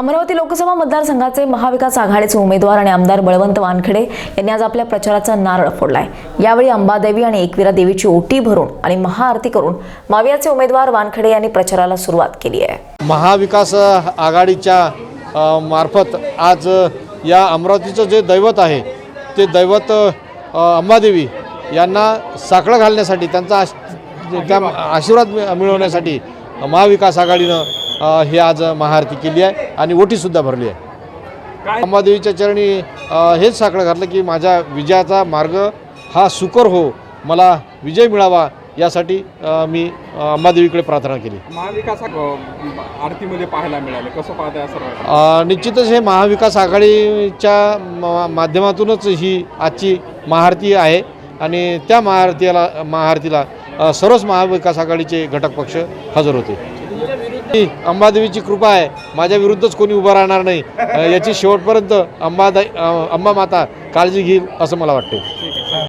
अमरावती लोकसभा मतदारसंघाचे महाविकास आघाडीचे उमेदवार आणि आमदार बळवंत वानखडे यांनी आज आपल्या प्रचाराचा नारळ फोडलाय. यावेळी अंबादेवी आणि एकविरा देवीची ओटी भरून आणि महाआरती करून मावियाचे उमेदवार वानखडे यांनी प्रचाराला सुरुवात केली आहे. महाविकास आघाडीच्या मार्फत आज या अमरावतीचं जे दैवत आहे ते दैवत अंबादेवी यांना साकडं घालण्यासाठी त्यांचा आश त्या आशीर्वाद मिळवण्यासाठी महाविकास आघाडीनं ही आज महाआरती केली आहे आणि ओटीसुद्धा भरली आहे. अंबादेवीच्या चरणी हेच साकडं घातलं की माझ्या विजयाचा मार्ग हा सुकर हो मला विजय मिळावा यासाठी मी अंबादेवीकडे प्रार्थना केली. महाविकास आरतीमध्ये पाहायला मिळाले. कसं पाहताय सर्व निश्चितच हे महाविकास आघाडीच्या माध्यमातूनच ही आजची महाआरती आहे. आणि त्या महाआरतीला महाआरतीला सर्वच महाविकास आघाडीचे घटक पक्ष हजर होते. अंबादेवीची कृपा आहे. माझ्या विरुद्धच कोणी उभं राहणार नाही. याची शेवटपर्यंत अंबादा अंबा माता काळजी घेईल असं मला वाटते